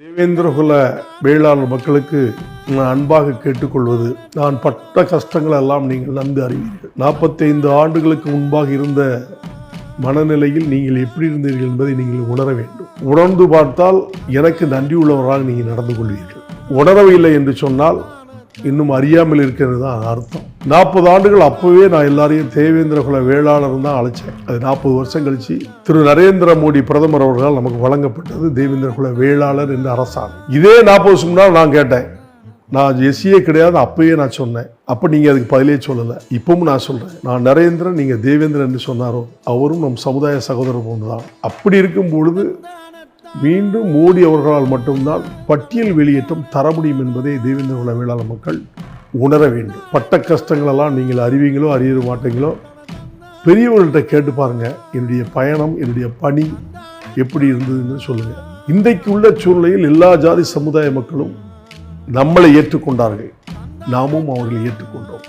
தேவேந்திரகுல வேளாளர் மக்களுக்கு நான் அன்பாக கேட்டுக்கொள்வது நான் பட்ட கஷ்டங்கள் எல்லாம் நீங்கள் நன்கு அறிவீர்கள். நாற்பத்தைந்து ஆண்டுகளுக்கு முன்பாக இருந்த மனநிலையில் நீங்கள் எப்படி இருந்தீர்கள் என்பதை நீங்கள் உணர வேண்டும். உணர்ந்து பார்த்தால் எனக்கு நன்றி உள்ளவராக நீங்கள் நடந்து கொள்வீர்கள். உணரவில்லை என்று சொன்னால் இன்னும் அறியாமல் இருக்கிறது தான் அர்த்தம். நாற்பது ஆண்டுகள் அப்போவே நான் எல்லாரையும் தேவேந்திர குல வேளாளர் தான் அழைச்சேன். அது நாற்பது வருஷம் கழிச்சு திரு நரேந்திர மோடி பிரதமர் அவர்களால் நமக்கு வழங்கப்பட்டது தேவேந்திர குல வேளாளர் என்ற அரசாங்கம் இதே நாற்பது வருஷம் முன்னால் நான் கேட்டேன். நான் எஸ்சியே கிடையாது அப்பயே நான் சொன்னேன். அப்போ நீங்கள் அதுக்கு பதிலே சொல்லலை. இப்பவும் நான் சொல்கிறேன் நான் நரேந்திரன் நீங்கள் தேவேந்திரன் சொன்னாரோ அவரும் நம் சமுதாய சகோதரர் ஒன்று தான். அப்படி இருக்கும் பொழுது மீண்டும் மோடி அவர்களால் மட்டும்தான் பட்டியல் வெளியேற்றம் தர முடியும் என்பதை தேவேந்திர குல வேளாளர் மக்கள் உணர வேண்டும். பட்ட கஷ்டங்களெல்லாம் நீங்கள் அறிவீங்களோ அறிய மாட்டீங்களோ பெரியவர்கள்ட்ட கேட்டு பாருங்க. என்னுடைய பயணம் என்னுடைய பணி எப்படி இருந்ததுன்னு சொல்லுங்க. இன்றைக்கு உள்ள சூழ்நிலையில் எல்லா ஜாதி சமுதாய மக்களும் நம்மளை ஏற்றுக்கொண்டார்கள். நாமும் அவர்களை ஏற்றுக்கொண்டோம்.